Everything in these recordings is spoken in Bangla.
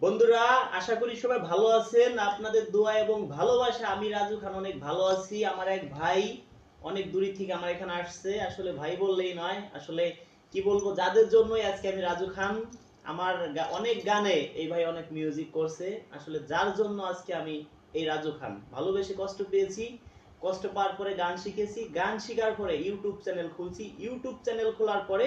বন্ধুরা, আশা করি সবাই ভালো আছেন। আপনাদের দোয়া এবং ভালোবাসা। আমি রাজু খান অনেক ভালো আছি। আমার এক ভাই অনেক দূরে থেকে আমার এখানে আসছে। আসলে ভাই বললেই নয়, আসলে কি বলব, যাদের জন্যই আজকে আমি রাজু খান, আমার অনেক গানে এই ভাই অনেক মিউজিক করছে। আসলে যার জন্য আজকে আমি এই রাজু খান। ভালোবেসে কষ্ট পেয়েছি, কষ্ট পাওয়ার পরে গান শিখেছি। গান শেখার পরে ইউটিউব চ্যানেল খুলছি। ইউটিউব চ্যানেল খোলার পরে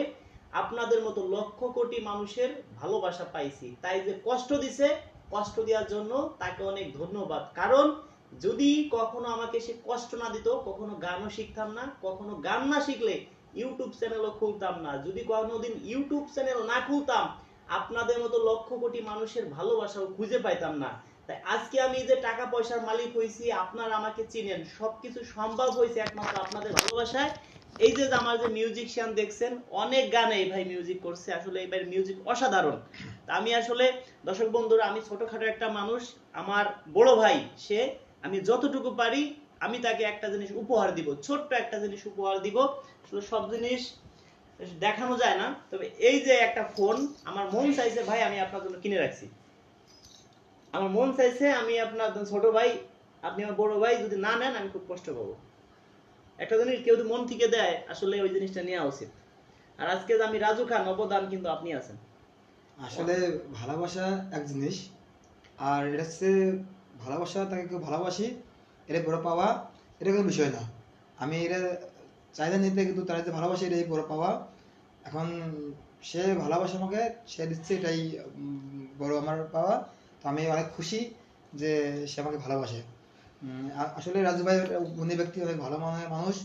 আপনাদের মতো লক্ষ কোটি মানুষের ভালোবাসা পাইছি। তাই যে কষ্ট দিছে, কষ্ট দেওয়ার জন্য তাকে অনেক ধন্যবাদ। কারণ যদি কখনো আমাকে সে কষ্ট না দিত, কখনো গানও শিখতাম না, কখনো গান না শিখলে ইউটিউব চ্যানেলও খুলতাম না। যদি কোনোদিন ইউটিউব চ্যানেল না খুলতাম, আপনাদের মতো লক্ষ কোটি মানুষের ভালোবাসাও খুঁজে পাইতাম না। তাই আজকে আমি যে টাকা পয়সার মালিক হয়েছি আপনারা আমাকে চিনেন। সবকিছু সম্ভব হয়েছে একমাত্র আপনাদের ভালোবাসায়। এই যে আমার যে মিউজিশিয়ান দেখছেন, অনেক গানে এই ভাই মিউজিক করছে। আসলে এই ভাইয়ের মিউজিক অসাধারণ। তা আমি আসলে, দর্শক বন্ধুরা, আমি ছোটখাটো একটা মানুষ, আমার বড় ভাই, সে, আমি যতটুকু পারি, আমি তাকে একটা জিনিস উপহার দিব, ছোট্ট একটা জিনিস উপহার দিব। আসলে সব জিনিস দেখানো যায় না। তবে এই যে একটা ফোন আমার মন চাইছে, ভাই, আমি আপনার জন্য কিনে রাখছি। আমার মন চাইছে আমি আপনার ছোট ভাই, আপনি আমার বড় ভাই, যদি না নেন, আমি খুব কষ্ট পাবো। একটা জিনিস কেউ যদি মন থেকে দেয়, আসলে ওই জিনিসটা নেওয়া উচিত। আর আজকে আমি রাজু খান, অবদান কিন্তু আপনি আছেন। আসলে ভালোবাসা এক জিনিস, আর এটা হচ্ছে ভালোবাসা, তাকে কেউ ভালোবাসি, এটা বড় পাওয়া, এটা কোনো বিষয় না। আমি এটা চাহিদা নিতে কিন্তু তারা যে ভালোবাসে, এটাই বড় পাওয়া। এখন সে ভালোবাসে আমাকে, সে দিচ্ছে, এটাই বড় আমার পাওয়া। তো আমি অনেক খুশি যে সে আমাকে ভালোবাসে। আসলে রাজু ভাই গুণী ব্যক্তি, অনেক ভালো মনের মানুষ।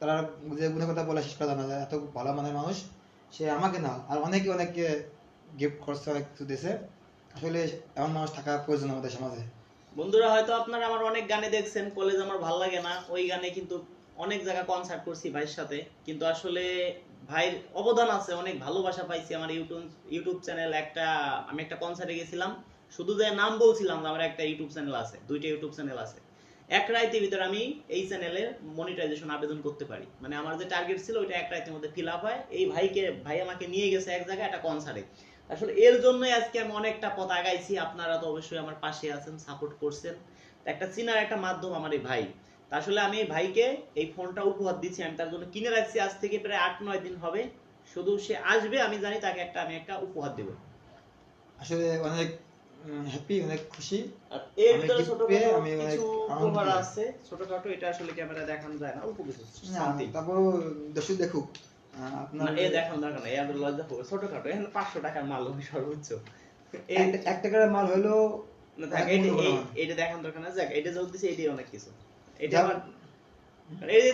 তারা যে গুণের কথা বলে শেষ জানা যায়, এত ভালো মনের মানুষ। সে আমাকে না, আর অনেকে অনেককে গিফট করছে, অনেক কিছু দিয়েছে আসলে এমন মানুষ থাকা প্রয়োজন আমাদের সমাজে। বন্ধুরা, হয়তো আপনারা আমার অনেক গানে দেখছেন কলেজ আমার ভালো লাগে না। ওই গানে কিন্তু অনেক জায়গা কনসার্ট করছি ভাইয়ের সাথে। কিন্তু আসলে ভাইয়ের অবদান আছে, অনেক ভালোবাসা পাইছি আমার ইউটিউব ইউটিউব চ্যানেল একটা, আমি একটা কনসার্টে গেছিলাম। শুধু যে নাম বলছিলাম আমার একটা ইউটিউব চ্যানেল আছে, দুইটা ইউটিউব চ্যানেল আছে। এক রাইতের ভিতরে আমি এই চ্যানেলের মনিটাইজেশন আবেদন করতে পারি। মানে আমার যে টার্গেট ছিল ওইটা এক রাতের মধ্যে ফিল আপ হয়। এই ভাইকে, ভাই আমাকে নিয়ে গেছে এক জায়গায় একটা কনসার্টে আসলে এর জন্যই আজকে আমি অনেকটা পথ আগাইছি। আপনারা তো অবশ্যই আমার পাশে আছেন সাপোর্ট করছেন। একটা চিনার একটা মাধ্যম আমার এই ভাই। আসলে আমি এই ভাইকে এই ফোনটা উপহার দিচ্ছি। আমি তার জন্য কিনে রাখছি। আজ থেকে প্রায় আট, নয় দিন হবে। শুধু সে আসবে, আমি জানি তাকে একটা, আমি একটা উপহার দেবো। আসলে অনেক হ্যাপি অনেক খুশি আর এর ভিতরে ছোটখাটো আমি কিছু উপহার আছে ছোটখাটো এটা আসলে ক্যামেরা দেখানো যায় না অল্প কিছু something। তারপর দর্শক দেখুক আপনার এ দেখানো দরকার নাই লজ্জা হবে ছোটখাটো এখানে পাঁচশো টাকার মাল হবে সর্বোচ্চ এই এক- টাকার মাল হলো না থাক এটা। দেখান দরকার না যাক এটা দিছে এটাই অনেক কিছু এটা যাক। মানে এই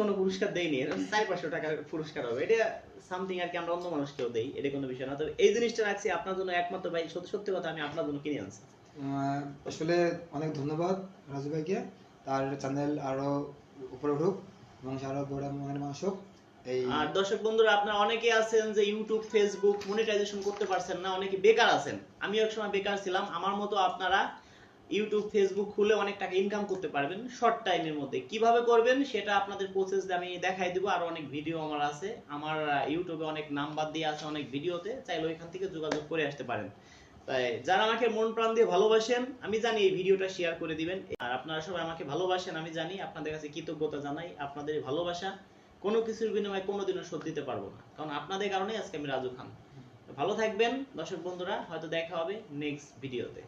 কোনো পুরস্কার দেয়নি। চার পাঁচশো টাকার পুরস্কার হবে। এটা সামথিং আর কি আমরা অন্য মানুষকেও দেই এটা কোনো বিষয় না। তবে এই জিনিসটা রাখছি আপনার জন্য একমাত্র ভাই সত্যি সত্যি কথা আমি আপনার জন্য কিনে আনছি। আসলে অনেক ধন্যবাদ রাজু ভাইকে। তার চ্যানেল আরও উপরে উঠুক এবং আরও বড় মনের মানুষ হোক। আর দর্শক বন্ধুরা আপনারা অনেকে আছেন যে ইউটিউব ফেসবুক মনিটাইজেশন করতে পারছেন না অনেকে বেকার আছেন। আমি এক সময় বেকার ছিলাম। আমার মতো আপনারা ইউটিউব ফেসবুক খুলে অনেক টাকা ইনকাম করতে পারবেন শর্ট টাইমের মধ্যে। কীভাবে করবেন সেটা আপনাদের প্রসেস আমি দেখাই দিব। আর অনেক ভিডিও আমার আছে। আমার ইউটিউবে অনেক নাম্বার দিয়ে আছে অনেক ভিডিওতে চাইলে ওইখান থেকে যোগাযোগ করে আসতে পারেন। তাই যারা আমাকে মন প্রাণ দিয়ে ভালোবাসেন, আমি জানি এই ভিডিওটা শেয়ার করে দিবেন। আর আপনারা সবাই আমাকে ভালোবাসেন, আমি জানি আপনাদের কাছে কৃতজ্ঞতা জানাই। আপনাদের ভালোবাসা কোনো কিছুর বিনিময়ে কোনোদিনও শোধ দিতে পারব না। কারণ আপনাদের কারণে আজকে আমি রাজু খান। ভালো থাকবেন, দর্শক বন্ধুরা, হয়তো দেখা হবে নেক্সট ভিডিওতে